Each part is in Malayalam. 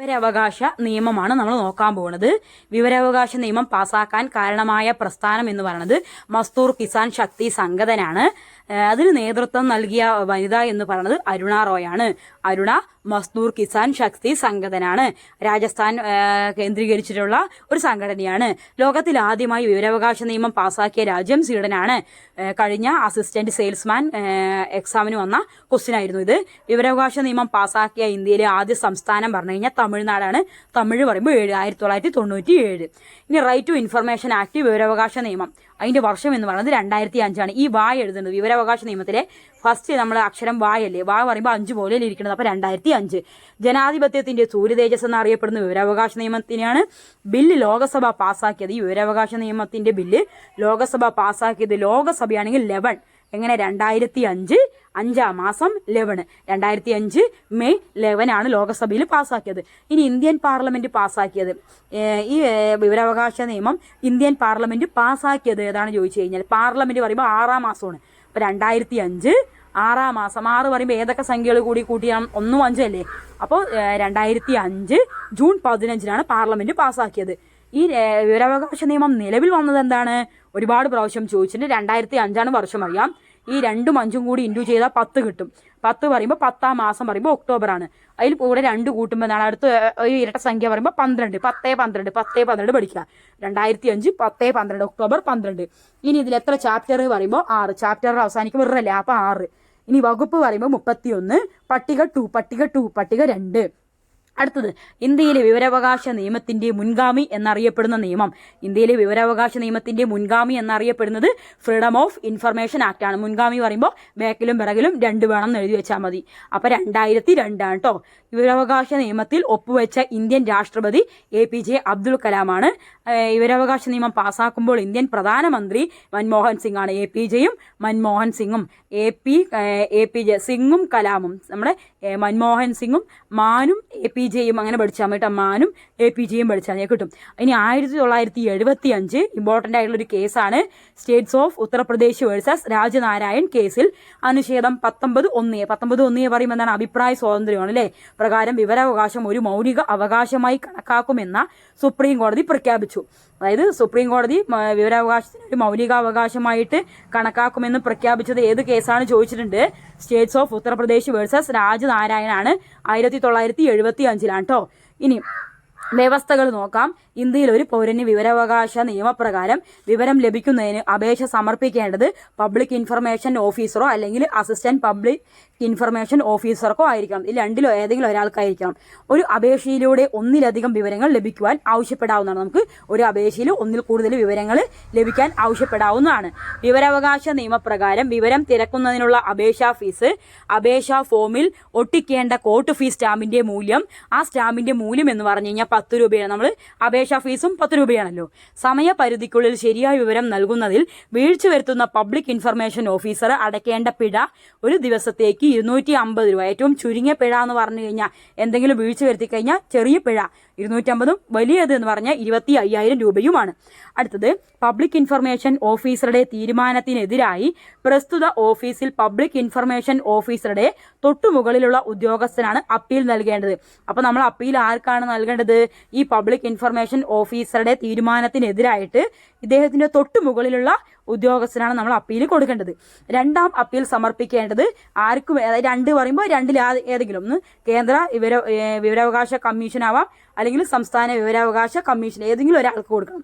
വിവരാവകാശ നിയമമാണ് നമ്മൾ നോക്കാൻ പോകുന്നത് വിവരാവകാശ നിയമം പാസാക്കാൻ കാരണമായ പ്രസ്ഥാനം എന്ന് പറയുന്നത് മസ്തൂർ കിസാൻ ശക്തി സംഘടനാണ് അതിന് നേതൃത്വം നൽകിയ വനിത എന്ന് പറയുന്നത് അരുണ റോയാണ്. അരുണ മസ്തൂർ കിസാൻ ശക്തി സംഘടനാണ് രാജസ്ഥാൻ കേന്ദ്രീകരിച്ചിട്ടുള്ള ഒരു സംഘടനയാണ്. ലോകത്തിൽ ആദ്യമായി വിവരാവകാശ നിയമം പാസാക്കിയ രാജ്യം സ്വീഡനാണ്. കഴിഞ്ഞ അസിസ്റ്റന്റ് സെയിൽസ്മാൻ എക്സാമിന് വന്ന ക്വസ്റ്റ്യൻ ആയിരുന്നു ഇത്. വിവരാവകാശ നിയമം പാസാക്കിയ ഇന്ത്യയിലെ ആദ്യ സംസ്ഥാനം പറഞ്ഞു കഴിഞ്ഞാൽ തമിഴ്നാടാണ്. തമിഴ് പറയുമ്പോൾ ഏഴ് ആയിരത്തി തൊള്ളായിരത്തി തൊണ്ണൂറ്റി ഏഴ് ഇനി റൈറ്റ് ടു ഇൻഫർമേഷൻ ആക്ട് വിവരാവകാശ നിയമം. അതിന്റെ വർഷം എന്ന് പറയുന്നത് രണ്ടായിരത്തി അഞ്ചാണ് ഈ വായ എഴുതുന്നത് വിവരാവകാശ നിയമത്തിലെ ഫസ്റ്റ് നമ്മൾ അക്ഷരം വായല്ലേ വായ പറയുമ്പോൾ അഞ്ച് പോലെ ഇരിക്കുന്നത്. അപ്പോൾ രണ്ടായിരത്തി അഞ്ച് ജനാധിപത്യത്തിന്റെ സൂര്യതേജസ് എന്നറിയപ്പെടുന്ന വിവരാവകാശ നിയമത്തിനെയാണ് ബില്ല് ലോകസഭ പാസ്സാക്കിയത് ഈ വിവരാവകാശ നിയമത്തിന്റെ ബില്ല് ലോകസഭ പാസ്സാക്കിയത് ലോകസഭയാണെങ്കിൽ ലെവൻ എങ്ങനെ രണ്ടായിരത്തി അഞ്ച് അഞ്ചാം മാസം ലെവന് രണ്ടായിരത്തി അഞ്ച് മെയ് ആണ് ലോകസഭയിൽ പാസ്സാക്കിയത്. ഇനി ഇന്ത്യൻ പാർലമെന്റ് പാസ്സാക്കിയത്. ഈ വിവരാവകാശ നിയമം ഇന്ത്യൻ പാർലമെന്റ് പാസ്സാക്കിയത് ഏതാണ് ചോദിച്ചു കഴിഞ്ഞാൽ പാർലമെന്റ് പറയുമ്പോൾ ആറാം മാസമാണ്. അപ്പൊ രണ്ടായിരത്തി അഞ്ച് ആറാം മാസം ആറ് പറയുമ്പോൾ ഏതൊക്കെ സംഖ്യകൾ കൂടി കൂട്ടിയാൽ ഒന്നും അഞ്ചല്ലേ? അപ്പോൾ രണ്ടായിരത്തി അഞ്ച് ജൂൺ പതിനഞ്ചിനാണ് പാർലമെന്റ് പാസ്സാക്കിയത്. ഈ വിവരാവകാശ നിയമം നിലവിൽ വന്നത് എന്താണ് ഒരുപാട് പ്രാവശ്യം ചോദിച്ചിട്ടുണ്ട്. രണ്ടായിരത്തി അഞ്ചാണ് വർഷം അറിയാം. ഈ രണ്ടും അഞ്ചും കൂടി ഇൻഡു ചെയ്താൽ പത്ത് കിട്ടും. പത്ത് പറയുമ്പോൾ പത്താം മാസം പറയുമ്പോൾ ഒക്ടോബർ ആണ് അതിൽ കൂടെ രണ്ട് കൂട്ടുമ്പോൾ എന്താണ് അടുത്ത ഈ ഇരട്ട സംഖ്യ പറയുമ്പോൾ പന്ത്രണ്ട്. പത്തേ പന്ത്രണ്ട് പത്തേ പന്ത്രണ്ട് പഠിക്കുക. രണ്ടായിരത്തി അഞ്ച് പത്തേ പന്ത്രണ്ട് ഒക്ടോബർ പന്ത്രണ്ട്. ഇനി ഇതിൽ എത്ര ചാപ്റ്റർ പറയുമ്പോൾ ആറ്. ചാപ്റ്റർ അവസാനിക്കുമ്പോൾ ഇറല്ലേ അപ്പോൾ ആറ്. ഇനി വകുപ്പ് പറയുമ്പോൾ മുപ്പത്തി ഒന്ന് പട്ടിക ടു പട്ടിക ടു പട്ടിക രണ്ട്. അടുത്തത് ഇന്ത്യയിലെ വിവരാവകാശ നിയമത്തിന്റെ മുൻഗാമി എന്നറിയപ്പെടുന്ന നിയമം. ഇന്ത്യയിലെ വിവരാവകാശ നിയമത്തിന്റെ മുൻഗാമി എന്നറിയപ്പെടുന്നത് ഫ്രീഡം ഓഫ് ഇൻഫർമേഷൻ ആക്ട് ആണ്. മുൻഗാമി പറയുമ്പോൾ ബാക്കിലും പിറകിലും രണ്ട് വേണം എന്ന് എഴുതി വെച്ചാൽ മതി. അപ്പൊ രണ്ടായിരത്തി രണ്ടാണ് കേട്ടോ വിവരാവകാശ നിയമത്തിൽ ഒപ്പുവെച്ച ഇന്ത്യൻ രാഷ്ട്രപതി എ പി ജെ അബ്ദുൽ കലാമാണ് വിവരാവകാശ നിയമം പാസാക്കുമ്പോൾ ഇന്ത്യൻ പ്രധാനമന്ത്രി മൻമോഹൻ സിംഗ് ആണ്. എ പി ജെയും മൻമോഹൻ സിംഗും A P A P J സിംഗും കലാമും. നമ്മുടെ മൻമോഹൻ സിംഗും മാനും എ പി ജെയും അങ്ങനെ പഠിച്ചാൽ മതി അമ്മാനും മാനും എ പി ജെയും പഠിച്ചാൽ മതി കിട്ടും. ഇനി ആയിരത്തി തൊള്ളായിരത്തി എഴുപത്തി അഞ്ച് ഇമ്പോർട്ടന്റ് ആയിട്ടുള്ള ഒരു കേസാണ് states of Uttar Pradesh versus Raj Narain കേസിൽ അനുച്ഛേദം പത്തൊമ്പത് ഒന്ന് പത്തൊമ്പത് ഒന്ന് പറയുമ്പോൾ എന്താണ്? അഭിപ്രായ സ്വാതന്ത്ര്യമാണ് അല്ലേ? പ്രകാരം വിവരാവകാശം ഒരു മൗലിക അവകാശമായി കണക്കാക്കുമെന്ന സുപ്രീം കോടതി പ്രഖ്യാപിച്ചു. അതായത് സുപ്രീം കോടതി വിവരാവകാശത്തിന് ഒരു മൗലികാവകാശമായിട്ട് കണക്കാക്കുമെന്ന് പ്രഖ്യാപിച്ചത് ഏത് കേസാണ് ചോദിച്ചിട്ടുണ്ട്? സ്റ്റേറ്റ്സ് ഓഫ് ഉത്തർപ്രദേശ് വേഴ്സസ് രാജനാരായണാണ്. ആയിരത്തി തൊള്ളായിരത്തി എഴുപത്തി അഞ്ചിലാണ് കേട്ടോ ഇനി വ്യവസ്ഥകൾ നോക്കാം. ഇന്ത്യയിൽ ഒരു പൗരന് വിവരാവകാശ നിയമപ്രകാരം വിവരം ലഭിക്കുന്നതിന് അപേക്ഷ സമർപ്പിക്കേണ്ടത് പബ്ലിക് ഇൻഫർമേഷൻ ഓഫീസറോ അല്ലെങ്കിൽ അസിസ്റ്റന്റ് പബ്ലിക് ഇൻഫർമേഷൻ ഓഫീസർക്കോ ആയിരിക്കണം. ഈ രണ്ടിലോ ഏതെങ്കിലും ഒരാൾക്കായിരിക്കണം. ഒരു അപേക്ഷയിലൂടെ ഒന്നിലധികം വിവരങ്ങൾ ലഭിക്കുവാൻ ആവശ്യപ്പെടാവുന്നതാണ്. നമുക്ക് ഒരു അപേക്ഷയിൽ ഒന്നിൽ കൂടുതൽ വിവരങ്ങൾ ലഭിക്കാൻ ആവശ്യപ്പെടാവുന്നതാണ്. വിവരാവകാശ നിയമപ്രകാരം വിവരം തിരക്കുന്നതിനുള്ള അപേക്ഷാ ഫീസ് അപേക്ഷാ ഫോമിൽ ഒട്ടിക്കേണ്ട കോട്ട് ഫീസ് സ്റ്റാമ്പിന്റെ മൂല്യം. ആ സ്റ്റാമ്പിന്റെ മൂല്യം എന്ന് പറഞ്ഞു കഴിഞ്ഞാൽ പത്ത് രൂപയാണ്. നമ്മൾ അപേക്ഷാ ഫീസും പത്ത് രൂപയാണല്ലോ. സമയപരിധിക്കുള്ളിൽ ശരിയായ വിവരം നൽകുന്നതിൽ വീഴ്ച വരുത്തുന്ന പബ്ലിക് ഇൻഫർമേഷൻ ഓഫീസർ അടയ്ക്കേണ്ട പിഴ ഒരു ദിവസത്തേക്ക് ഇരുന്നൂറ്റി അമ്പത് രൂപ. ഏറ്റവും ചുരുങ്ങിയ പിഴ എന്ന് പറഞ്ഞു കഴിഞ്ഞാൽ എന്തെങ്കിലും വീഴ്ച വരുത്തി കഴിഞ്ഞാൽ ചെറിയ പിഴ. ഇരുന്നൂറ്റമ്പതും വലിയത് എന്ന് പറഞ്ഞാൽ ഇരുപത്തി അയ്യായിരം രൂപയുമാണ്. അടുത്തത് പബ്ലിക് ഇൻഫർമേഷൻ ഓഫീസറുടെ തീരുമാനത്തിനെതിരായി പ്രസ്തുത ഓഫീസിൽ പബ്ലിക് ഇൻഫർമേഷൻ ഓഫീസറുടെ തൊട്ടുമുകളിലുള്ള ഉദ്യോഗസ്ഥനാണ് അപ്പീൽ നൽകേണ്ടത്. അപ്പോൾ നമ്മൾ അപ്പീൽ ആർക്കാണ് നൽകേണ്ടത്? ഈ പബ്ലിക് ഇൻഫർമേഷൻ ഓഫീസറുടെ തീരുമാനത്തിനെതിരായിട്ട് ഇദ്ദേഹത്തിന്റെ തൊട്ടു മുകളിലുള്ള ഉദ്യോഗസ്ഥനാണ് നമ്മൾ അപ്പീൽ കൊടുക്കേണ്ടത്. രണ്ടാം അപ്പീൽ സമർപ്പിക്കേണ്ടത് ആർക്കും രണ്ട് പറയുമ്പോൾ രണ്ടിൽ ഏതെങ്കിലും ഒന്ന് കേന്ദ്ര വിവര വിവരാവകാശ കമ്മീഷൻ ആവാം അല്ലെങ്കിൽ സംസ്ഥാന വിവരാവകാശ കമ്മീഷൻ ഏതെങ്കിലും ഒരാൾക്ക് കൊടുക്കണം.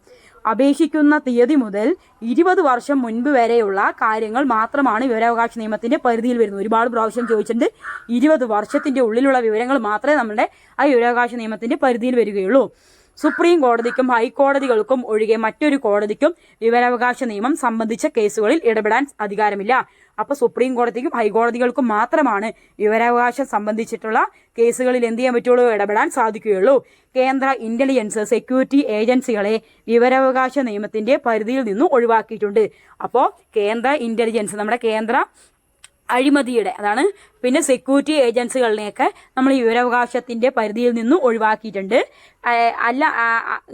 അപേക്ഷിക്കുന്ന തീയതി മുതൽ ഇരുപത് വർഷം മുൻപ് വരെയുള്ള കാര്യങ്ങൾ മാത്രമാണ് വിവരാവകാശ നിയമത്തിന്റെ പരിധിയിൽ വരുന്നത്. ഒരുപാട് പ്രാവശ്യം ചോദിച്ചിട്ടുണ്ട്. ഇരുപത് വർഷത്തിന്റെ ഉള്ളിലുള്ള വിവരങ്ങൾ മാത്രമേ നമ്മുടെ ആ വിവരാവകാശ നിയമത്തിന്റെ പരിധിയിൽ വരികയുള്ളൂ. സുപ്രീം കോടതിക്കും ഹൈക്കോടതികൾക്കും ഒഴികെ മറ്റൊരു കോടതിക്കും വിവരാവകാശ നിയമം സംബന്ധിച്ച കേസുകളിൽ ഇടപെടാൻ അധികാരമില്ല. അപ്പൊ സുപ്രീം കോടതിക്കും ഹൈക്കോടതികൾക്കും മാത്രമാണ് വിവരാവകാശം സംബന്ധിച്ചിട്ടുള്ള കേസുകളിൽ എന്ത് ചെയ്യാൻ പറ്റുള്ളൂ? ഇടപെടാൻ സാധിക്കുകയുള്ളൂ. കേന്ദ്ര ഇന്റലിജൻസ് സെക്യൂരിറ്റി ഏജൻസികളെ വിവരാവകാശ നിയമത്തിന്റെ പരിധിയിൽ നിന്നും ഒഴിവാക്കിയിട്ടുണ്ട്. അപ്പോൾ കേന്ദ്ര ഇന്റലിജൻസ് നമ്മുടെ കേന്ദ്ര അഴിമതിയുടെ അതാണ് പിന്നെ സെക്യൂരിറ്റി ഏജൻസികളിനെയൊക്കെ നമ്മൾ ഈ വിവരാവകാശത്തിന്റെ പരിധിയിൽ നിന്നും ഒഴിവാക്കിയിട്ടുണ്ട്. അല്ല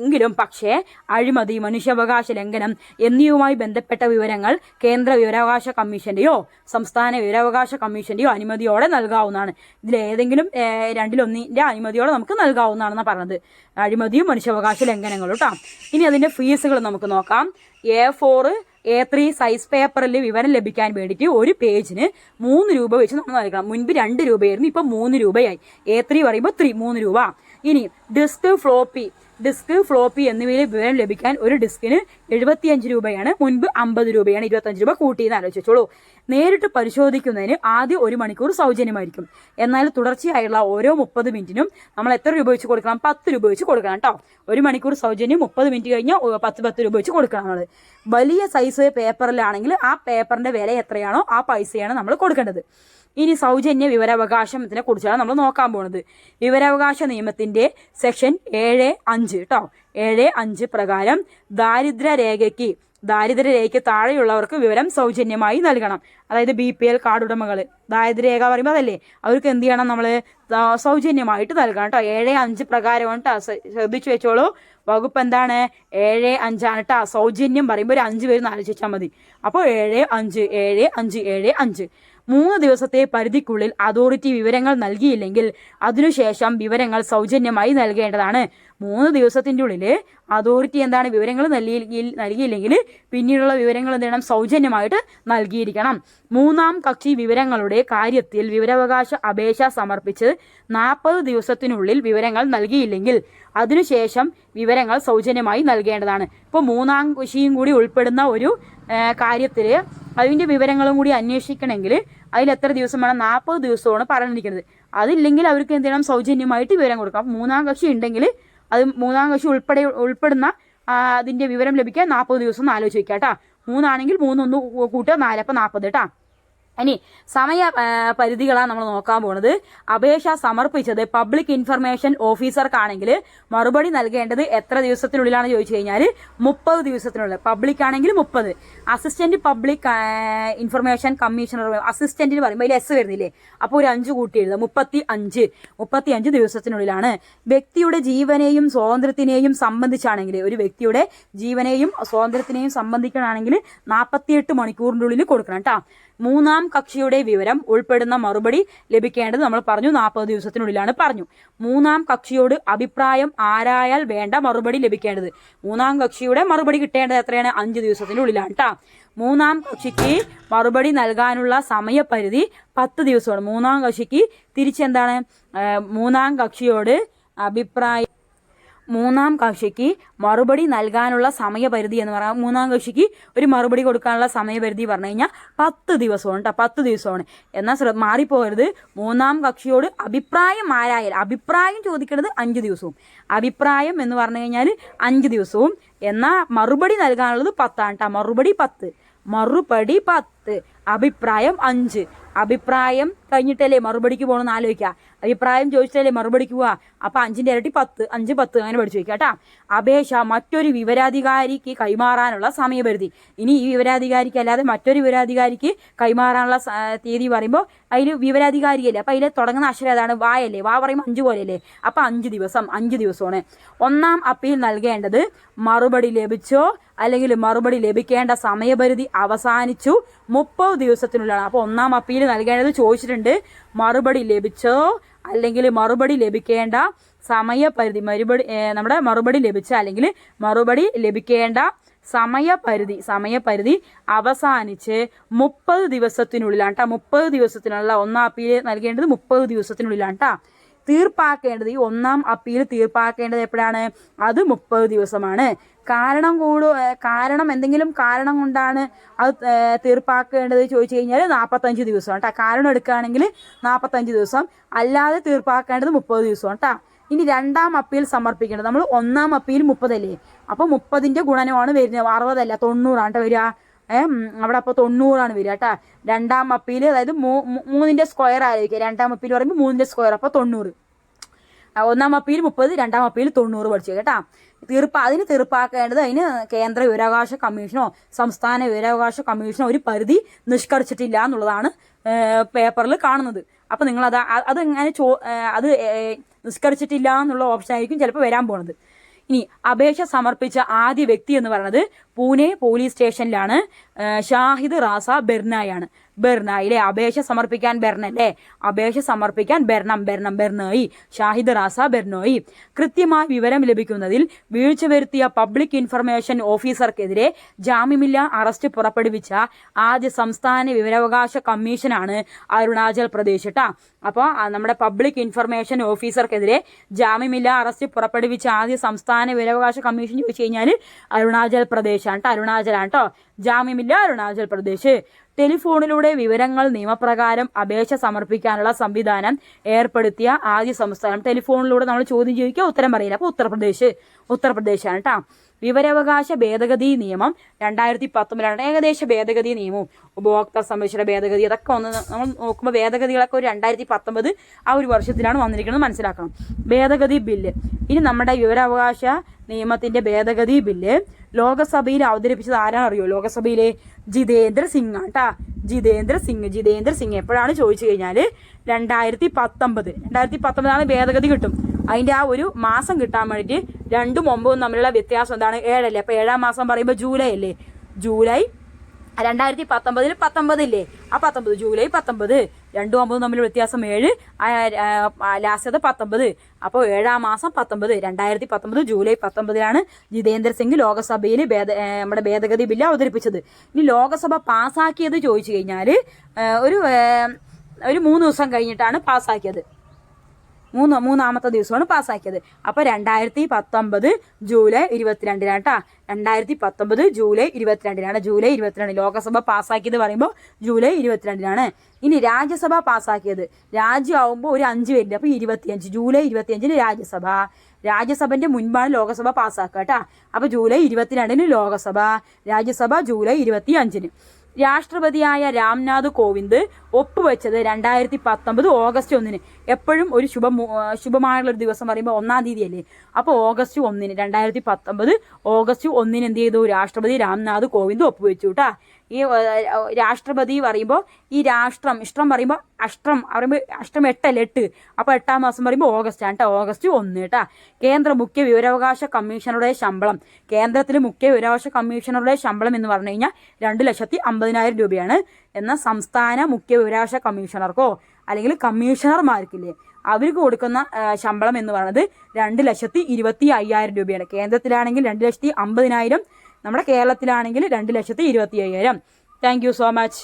എങ്കിലും പക്ഷേ അഴിമതി മനുഷ്യാവകാശ ലംഘനം എന്നിവയുമായി ബന്ധപ്പെട്ട വിവരങ്ങൾ കേന്ദ്ര വിവരാവകാശ കമ്മീഷന്റെയോ സംസ്ഥാന വിവരാവകാശ കമ്മീഷന്റെയോ അനുമതിയോടെ നൽകാവുന്നതാണ്. ഇതിലേതെങ്കിലും ഏതെങ്കിലും രണ്ടിലൊന്നിന്റെ അനുമതിയോടെ നമുക്ക് നൽകാവുന്നതാണെന്ന് പറഞ്ഞത്. അഴിമതിയും മനുഷ്യാവകാശ ലംഘനങ്ങളും കേട്ടോ ഇനി അതിന്റെ ഫീസുകൾ നമുക്ക് നോക്കാം. A four A three size paper വിവരം ലഭിക്കാൻ വേണ്ടിയിട്ട് ഒരു പേജിന് മൂന്ന് രൂപ വെച്ച് നമ്മൾ നൽകണം. മുൻപ് രണ്ട് രൂപയായിരുന്നു ഇപ്പം മൂന്ന് രൂപയായി. എ ത്രീ പറയുമ്പോൾ ത്രീ മൂന്ന് രൂപ. ഇനി ഡിസ്ക് ഫ്ലോപ്പി ഡിസ്ക് ഫ്ലോപ്പി എന്നിവയിലെ വിവരം ലഭിക്കാൻ ഒരു ഡിസ്കിന് എഴുപത്തിയഞ്ച് രൂപയാണ്. മുൻപ് അമ്പത് രൂപയാണ്. ഇരുപത്തഞ്ച് രൂപ കൂട്ടിയെന്ന് ആലോചിച്ചോളൂ. നേരിട്ട് പരിശോധിക്കുന്നതിന് ആദ്യം ഒരു മണിക്കൂർ സൗജന്യമായിരിക്കും. എന്നാൽ തുടർച്ചയായുള്ള ഓരോ മുപ്പത് മിനിറ്റിനും നമ്മൾ എത്ര രൂപ വെച്ച് കൊടുക്കണം? പത്ത് രൂപ വെച്ച് കൊടുക്കണം കേട്ടോ ഒരു മണിക്കൂർ സൗജന്യം മുപ്പത് മിനിറ്റ് കഴിഞ്ഞാൽ പത്ത് പത്ത് രൂപ വെച്ച് കൊടുക്കണം നമ്മൾ. വലിയ സൈസ് പേപ്പറിലാണെങ്കിൽ ആ പേപ്പറിന്റെ വില എത്രയാണോ ആ പൈസയാണ് നമ്മൾ കൊടുക്കേണ്ടത്. ഇനി സൗജന്യ വിവരാവകാശത്തിനെ കുറിച്ചാണ് നമ്മൾ നോക്കാൻ പോകുന്നത് വിവരാവകാശ നിയമത്തിന്റെ സെക്ഷൻ ഏഴ് അഞ്ച് കേട്ടോ ഏഴ് അഞ്ച് പ്രകാരം ദാരിദ്ര്യ രേഖയ്ക്ക് ദാരിദ്ര്യ രേഖയ്ക്ക് താഴെയുള്ളവർക്ക് വിവരം സൗജന്യമായി നൽകണം. അതായത് ബി പി എൽ കാർഡ് ഉടമകൾ ദാരിദ്ര്യ രേഖ പറയുമ്പോൾ അതല്ലേ? അവർക്ക് എന്ത് ചെയ്യണം നമ്മൾ സൗജന്യമായിട്ട് നൽകണം കേട്ടോ ഏഴ് അഞ്ച് പ്രകാരമാണ് കേട്ടോ ശ്രദ്ധിച്ചു വെച്ചോളൂ. വകുപ്പ് എന്താണ്? ഏഴ് അഞ്ചാണ് കേട്ടോ സൗജന്യം പറയുമ്പോൾ ഒരു അഞ്ച് പേര് ആലോചിച്ചാൽ മതി. അപ്പോൾ ഏഴ് അഞ്ച് ഏഴ് അഞ്ച് ഏഴ് അഞ്ച്. മൂന്ന് ദിവസത്തെ പരിധിക്കുള്ളിൽ അതോറിറ്റി വിവരങ്ങൾ നൽകിയില്ലെങ്കിൽ അതിനുശേഷം വിവരങ്ങൾ സൗജന്യമായി നൽകേണ്ടതാണ്. മൂന്ന് ദിവസത്തിന്റെ ഉള്ളിൽ അതോറിറ്റി എന്താണ് വിവരങ്ങൾ നൽകി നൽകിയില്ലെങ്കിൽ പിന്നീടുള്ള വിവരങ്ങൾ എന്ത് ചെയ്യണം? സൗജന്യമായിട്ട് നൽകിയിരിക്കണം. മൂന്നാം കക്ഷി വിവരങ്ങളുടെ കാര്യത്തിൽ വിവരാവകാശ അപേക്ഷ സമർപ്പിച്ച് നാൽപ്പത് ദിവസത്തിനുള്ളിൽ വിവരങ്ങൾ നൽകിയില്ലെങ്കിൽ അതിനുശേഷം വിവരങ്ങൾ സൗജന്യമായി നൽകേണ്ടതാണ്. ഇപ്പോൾ മൂന്നാം കൃഷിയും കൂടി ഉൾപ്പെടുന്ന ഒരു കാര്യത്തിൽ അതിന്റെ വിവരങ്ങളും കൂടി അന്വേഷിക്കണമെങ്കിൽ അതിൽ എത്ര ദിവസം വേണം? നാൽപ്പത് ദിവസമാണ് പറഞ്ഞിരിക്കുന്നത്. അതില്ലെങ്കിൽ അവർക്ക് എന്ത് ചെയ്യണം? സൗജന്യമായിട്ട് വിവരം കൊടുക്കാം. മൂന്നാം കക്ഷി ഉണ്ടെങ്കിൽ അത് മൂന്നാം കക്ഷി ഉൾപ്പെടെ ഉൾപ്പെടുന്ന അതിന്റെ വിവരം ലഭിക്കാൻ നാൽപ്പത് ദിവസം എന്ന് ആലോചിച്ച് വെക്കാം കേട്ടോ. മൂന്നാണെങ്കിൽ മൂന്നൊന്ന് കൂട്ടുക നാലപ്പം നാൽപ്പത് കേട്ടോ. ഇനി സമയ പരിധികളാണ് നമ്മൾ നോക്കാൻ പോണത്. അപേക്ഷ സമർപ്പിച്ചത് പബ്ലിക് ഇൻഫർമേഷൻ ഓഫീസർക്കാണെങ്കിൽ മറുപടി നൽകേണ്ടത് എത്ര ദിവസത്തിനുള്ളിലാണ് ചോദിച്ചു കഴിഞ്ഞാൽ മുപ്പത് ദിവസത്തിനുള്ളിൽ. പബ്ലിക് ആണെങ്കിൽ മുപ്പത്. അസിസ്റ്റന്റ് പബ്ലിക് ഇൻഫർമേഷൻ കമ്മീഷണർ അസിസ്റ്റന്റിന് പറയുമ്പോൾ അതിൽ എസ് വരുന്നില്ലേ? അപ്പോൾ ഒരു അഞ്ച് കൂട്ടി എഴുതുക മുപ്പത്തി അഞ്ച് മുപ്പത്തി അഞ്ച് ദിവസത്തിനുള്ളിലാണ്. വ്യക്തിയുടെ ജീവനെയും സ്വാതന്ത്ര്യത്തിനെയും സംബന്ധിച്ചാണെങ്കിൽ ഒരു വ്യക്തിയുടെ ജീവനെയും സ്വാതന്ത്ര്യത്തിനെയും സംബന്ധിക്കണമെങ്കിൽ നാൽപ്പത്തിയെട്ട് മണിക്കൂറിന്റെ ഉള്ളിൽ കൊടുക്കണം കേട്ടോ മൂന്നാം കക്ഷിയുടെ വിവരം ഉൾപ്പെടുന്ന മറുപടി ലഭിക്കേണ്ടത് നമ്മൾ പറഞ്ഞു നാൽപ്പത് ദിവസത്തിനുള്ളിലാണ് പറഞ്ഞു. മൂന്നാം കക്ഷിയോട് അഭിപ്രായം ആരായാൽ വേണ്ട മറുപടി ലഭിക്കേണ്ടത്. മൂന്നാം കക്ഷിയുടെ മറുപടി കിട്ടേണ്ടത് എത്രയാണ്? അഞ്ച് ദിവസത്തിനുള്ളിലാണ് കേട്ടോ മൂന്നാം കക്ഷിക്ക് മറുപടി നൽകാനുള്ള സമയപരിധി പത്ത് ദിവസമാണ്. മൂന്നാം കക്ഷിക്ക് തിരിച്ചെന്താണ്? മൂന്നാം കക്ഷിയോട് അഭിപ്രായം മൂന്നാം കക്ഷിക്ക് മറുപടി നൽകാനുള്ള സമയപരിധി എന്ന് പറയാം. മൂന്നാം കക്ഷിക്ക് ഒരു മറുപടി കൊടുക്കാനുള്ള സമയപരിധി പറഞ്ഞു കഴിഞ്ഞാൽ പത്ത് ദിവസമാണ് കേട്ടോ പത്ത് ദിവസമാണ്. എന്നാൽ ശ്ര മാറിപ്പോകരുത്. മൂന്നാം കക്ഷിയോട് അഭിപ്രായം ആരായാൽ അഭിപ്രായം ചോദിക്കുന്നത് അഞ്ച് ദിവസവും. അഭിപ്രായം എന്ന് പറഞ്ഞു കഴിഞ്ഞാൽ അഞ്ച് ദിവസവും. എന്നാൽ മറുപടി നൽകാനുള്ളത് പത്താണ് കേട്ടോ മറുപടി പത്ത്. മറുപടി പത്ത്. അഭിപ്രായം അഞ്ച്. അഭിപ്രായം കഴിഞ്ഞിട്ടല്ലേ മറുപടിക്ക് പോകണമെന്ന് ആലോചിക്കുക അഭിപ്രായം ചോദിച്ചിട്ടല്ലേ മറുപടിക്ക് പോവുക അപ്പൊ അഞ്ചിന്റെ ഇരട്ടി പത്ത്. അഞ്ച് പത്ത് അങ്ങനെ പഠിച്ചു വയ്ക്കുക കേട്ടാ അപേക്ഷ മറ്റൊരു വിവരാധികാരിക്ക് കൈമാറാനുള്ള സമയപരിധി. ഇനി ഈ വിവരാധികാരിക്ക് അല്ലാതെ മറ്റൊരു വിവരാധികാരിക്ക് കൈമാറാനുള്ള തീയതി പറയുമ്പോൾ അതിൽ വിവരാധികാരിയല്ലേ. അപ്പൊ അതിൽ തുടങ്ങുന്ന അക്ഷരം ഏതാണ്? വായല്ലേ. വാ പറയുമ്പോൾ അഞ്ച് പോലെയല്ലേ. അപ്പൊ അഞ്ച് ദിവസം. അഞ്ച് ദിവസമാണ്. ഒന്നാം അപ്പീൽ നൽകേണ്ടത് മറുപടി ലഭിച്ചോ? അല്ലെങ്കിൽ മറുപടി ലഭിക്കേണ്ട സമയപരിധി അവസാനിച്ചു. മുപ്പത് ദിവസത്തിനുള്ളിലാണ്. അപ്പോൾ ഒന്നാം അപ്പീൽ നൽകേണ്ടത് ചോദിച്ചിട്ടുണ്ട്. മറുപടി ലഭിച്ചോ? അല്ലെങ്കിൽ മറുപടി ലഭിക്കേണ്ട സമയപരിധി മറുപടി നമ്മുടെ മറുപടി ലഭിച്ച അല്ലെങ്കിൽ മറുപടി ലഭിക്കേണ്ട സമയപരിധി സമയപരിധി അവസാനിച്ച് മുപ്പത് ദിവസത്തിനുള്ളിലാണ് കേട്ടോ മുപ്പത് ദിവസത്തിനുള്ള ഒന്നാം അപ്പീൽ നൽകേണ്ടത് മുപ്പത് ദിവസത്തിനുള്ളിലാണ് കേട്ടോ തീർപ്പാക്കേണ്ടത് ഈ ഒന്നാം അപ്പീൽ തീർപ്പാക്കേണ്ടത് എപ്പോഴാണ്? അത് മുപ്പത് ദിവസമാണ്. കാരണം കൂടു കാരണം എന്തെങ്കിലും കാരണം കൊണ്ടാണ് അത് തീർപ്പാക്കേണ്ടത് ചോദിച്ചു കഴിഞ്ഞാൽ നാൽപ്പത്തഞ്ച് ദിവസമാണ് കേട്ടോ കാരണം എടുക്കുകയാണെങ്കിൽ നാൽപ്പത്തഞ്ച് ദിവസം. അല്ലാതെ തീർപ്പാക്കേണ്ടത് മുപ്പത് ദിവസമാണ് കേട്ടോ ഇനി രണ്ടാം അപ്പീൽ സമർപ്പിക്കേണ്ടത്. നമ്മൾ ഒന്നാം അപ്പീൽ മുപ്പതല്ലേ? അപ്പോൾ മുപ്പതിന്റെ ഗുണനമാണ് വരുന്നത്. അറുപതല്ല തൊണ്ണൂറാണ് കേട്ടോ വരിക. അവിടെ അപ്പോൾ തൊണ്ണൂറാണ് വരിക കേട്ടോ. രണ്ടാം അപ്പീൽ അതായത് മൂ- മൂ- മൂന്നിന്റെ സ്ക്വയർ ആയിരിക്കും. രണ്ടാം അപ്പീൽ പറയുമ്പോൾ മൂന്നിന്റെ സ്ക്വയർ അപ്പോൾ തൊണ്ണൂറ്. ഒന്നാം അപ്പീൽ മുപ്പത് രണ്ടാം അപ്പീൽ തൊണ്ണൂറ് പഠിച്ചു കേട്ടാ. തീർപ്പ് അതിന് തീർപ്പാക്കേണ്ടത് അതിന് കേന്ദ്ര വിവരാവകാശ കമ്മീഷനോ സംസ്ഥാന വിവരാവകാശ കമ്മീഷനോ ഒരു പരിധി നിഷ്കർഷിച്ചിട്ടില്ല എന്നുള്ളതാണ് പേപ്പറിൽ കാണുന്നത്. അപ്പം നിങ്ങൾ അത് എങ്ങനെ ചോ അത് നിഷ്കരിച്ചിട്ടില്ല എന്നുള്ള ഓപ്ഷൻ ആയിരിക്കും ചിലപ്പോൾ വരാൻ പോണത്. ഇനി അപേക്ഷ സമർപ്പിച്ച ആദ്യ വ്യക്തി എന്ന് പറയുന്നത് പൂനെ പോലീസ് സ്റ്റേഷനിലാണ്. ഷാഹിദ് റാസ ബെർനായാണ്. ബെർനായിലെ അപേക്ഷ സമർപ്പിക്കാൻ ബെർണല്ലേ അപേക്ഷ സമർപ്പിക്കാൻ ബെർണം ബെർണം ബെർണോയി ഷാഹിദ് റാസ ബെർണോയി കൃത്യമായ വിവരം ലഭിക്കുന്നതിൽ വീഴ്ച വരുത്തിയ പബ്ലിക് ഇൻഫർമേഷൻ ഓഫീസർക്കെതിരെ ജാമ്യമില്ലാ അറസ്റ്റ് പുറപ്പെടുവിച്ച ആദ്യ സംസ്ഥാന വിവരാവകാശ കമ്മീഷനാണ് അരുണാചൽ പ്രദേശ് കേട്ടാ അപ്പോൾ നമ്മുടെ പബ്ലിക് ഇൻഫർമേഷൻ ഓഫീസർക്കെതിരെ ജാമ്യമില്ലാ അറസ്റ്റ് പുറപ്പെടുവിച്ച ആദ്യ സംസ്ഥാന വിവരാവകാശ കമ്മീഷൻ ചോദിച്ചു കഴിഞ്ഞാൽ അരുണാചൽ പ്രദേശാണ് കേട്ടോ അരുണാചലാണ് കേട്ടോ ജാമ്യമില്ല അരുണാചൽ പ്രദേശ്. ടെലിഫോണിലൂടെ വിവരങ്ങൾ നിയമപ്രകാരം അപേക്ഷ സമർപ്പിക്കാനുള്ള സംവിധാനം ഏർപ്പെടുത്തിയ ആദ്യ സംസ്ഥാനം. ടെലിഫോണിലൂടെ നമ്മൾ ചോദ്യം ചോദിക്കുക ഉത്തരം പറയില്ല. അപ്പോൾ ഉത്തർപ്രദേശ്. ഉത്തർപ്രദേശാണ് കേട്ടോ വിവരാവകാശ ഭേദഗതി നിയമം രണ്ടായിരത്തി പത്തൊമ്പതിലാണ് ഏകദേശ ഭേദഗതി നിയമവും ഉപഭോക്തൃ സംരക്ഷണ ഭേദഗതി അതൊക്കെ ഒന്ന് നമ്മൾ നോക്കുമ്പോൾ ഭേദഗതികളൊക്കെ ഒരു രണ്ടായിരത്തി പത്തൊമ്പത് ആ ഒരു വർഷത്തിലാണ് വന്നിരിക്കുന്നത് മനസ്സിലാക്കണം. ഭേദഗതി ബില്ല്. ഇനി നമ്മുടെ വിവരാവകാശ നിയമത്തിന്റെ ഭേദഗതി ബില്ല് ലോകസഭയിൽ അവതരിപ്പിച്ചത് ആരാണ് അറിയോ? ലോകസഭയിലെ ജിതേന്ദ്ര സിംഗ് ആട്ടാ ജിതേന്ദ്ര സിംഗ്. ജിതേന്ദ്ര സിംഗ് എപ്പോഴാണ് ചോദിച്ചു കഴിഞ്ഞാൽ രണ്ടായിരത്തി പത്തൊമ്പത് രണ്ടായിരത്തി പത്തൊമ്പതാണ് ഭേദഗതി കിട്ടും. അതിന്റെ ആ ഒരു മാസം കിട്ടാൻ വേണ്ടിയിട്ട് രണ്ടും ഒമ്പതും തമ്മിലുള്ള വ്യത്യാസം എന്താണ്? ഏഴല്ലേ? അപ്പൊ ഏഴാം മാസം പറയുമ്പോൾ ജൂലൈ അല്ലേ? ജൂലൈ രണ്ടായിരത്തി പത്തൊമ്പതിൽ പത്തൊമ്പതില്ലേ ആ പത്തൊമ്പത് ജൂലൈ പത്തൊമ്പത്. രണ്ടും ഒമ്പതും തമ്മിൽ വ്യത്യാസം ഏഴ്. ലാസ്റ്റത് പത്തൊമ്പത്. അപ്പോൾ ഏഴാം മാസം പത്തൊമ്പത്. രണ്ടായിരത്തി പത്തൊമ്പത് ജൂലൈ പത്തൊമ്പതിലാണ് ജിതേന്ദ്ര സിംഗ് ലോകസഭയിൽ ഭേദ നമ്മുടെ ഭേദഗതി ബില്ല് അവതരിപ്പിച്ചത്. ഇനി ലോകസഭ പാസ്സാക്കിയത് ചോദിച്ചു കഴിഞ്ഞാൽ ഒരു ഒരു മൂന്ന് ദിവസം കഴിഞ്ഞിട്ടാണ് പാസ്സാക്കിയത് മൂന്ന് മൂന്നാമത്തെ ദിവസമാണ് പാസ്സാക്കിയത്. അപ്പോൾ രണ്ടായിരത്തി പത്തൊമ്പത് ജൂലൈ ഇരുപത്തിരണ്ടിനാണ് കേട്ടോ. രണ്ടായിരത്തി പത്തൊമ്പത് ജൂലൈ ഇരുപത്തിരണ്ടിനാണ്. ജൂലൈ ഇരുപത്തിരണ്ട് ലോകസഭ പാസ്സാക്കിയത് പറയുമ്പോൾ ജൂലൈ ഇരുപത്തിരണ്ടിനാണ്. ഇനി രാജ്യസഭ പാസ്സാക്കിയത്. രാജ്യമാവുമ്പോൾ ഒരു അഞ്ച് പേരില്ല അപ്പോൾ ഇരുപത്തിയഞ്ച് ജൂലൈ ഇരുപത്തിയഞ്ചിന് രാജ്യസഭ. രാജ്യസഭന്റെ മുൻപാണ് ലോകസഭ പാസ്സാക്കുക കേട്ടോ. അപ്പോൾ ജൂലൈ ഇരുപത്തിരണ്ടിന് ലോകസഭ രാജ്യസഭ ജൂലൈ ഇരുപത്തി അഞ്ചിന് രാഷ്ട്രപതിയായ രാംനാഥ് കോവിന്ദ് ഒപ്പുവെച്ചത് രണ്ടായിരത്തി പത്തൊമ്പത് ഓഗസ്റ്റ് ഒന്നിന്. എപ്പോഴും ഒരു ശുഭ ശുഭമായുള്ള ഒരു ദിവസം പറയുമ്പോൾ ഒന്നാം തീയതി അല്ലേ അപ്പോൾ ഓഗസ്റ്റ് ഒന്നിന് രണ്ടായിരത്തി പത്തൊമ്പത് ഓഗസ്റ്റ് ഒന്നിന് എന്ത് ചെയ്തു? രാഷ്ട്രപതി രാംനാഥ് കോവിന്ദ് ഒപ്പുവെച്ചു കേട്ടാ. ഈ രാഷ്ട്രപതി പറയുമ്പോൾ ഈ രാഷ്ട്രം ഇഷ്ടം പറയുമ്പോൾ അഷ്ടം പറയുമ്പോൾ അഷ്ടം എട്ടല്ല എട്ട്. അപ്പോൾ എട്ടാം മാസം പറയുമ്പോൾ ഓഗസ്റ്റ് ആണ് കേട്ടോ ഓഗസ്റ്റ് ഒന്ന് കേട്ടോ കേന്ദ്ര മുഖ്യ വിവരാവകാശ കമ്മീഷണറുടെ ശമ്പളം. കേന്ദ്രത്തിലെ മുഖ്യ വിവരാവകാശ കമ്മീഷണറുടെ ശമ്പളം എന്ന് പറഞ്ഞു കഴിഞ്ഞാൽ രണ്ട് ലക്ഷത്തി അമ്പതിനായിരം രൂപയാണ്. എന്നാൽ സംസ്ഥാന മുഖ്യ വിവരാവകാശ കമ്മീഷണർക്കോ അല്ലെങ്കിൽ കമ്മീഷണർമാർക്കില്ലേ അവർക്ക് കൊടുക്കുന്ന ശമ്പളം എന്ന് പറയുന്നത് രണ്ട് ലക്ഷത്തി ഇരുപത്തി അയ്യായിരം രൂപയാണ്. കേന്ദ്രത്തിലാണെങ്കിൽ രണ്ട് ലക്ഷത്തി അമ്പതിനായിരം നമ്മുടെ കേരളത്തിലാണെങ്കിൽ രണ്ട് ലക്ഷത്തി ഇരുപത്തി അയ്യായിരം താങ്ക് യു സോ മച്ച്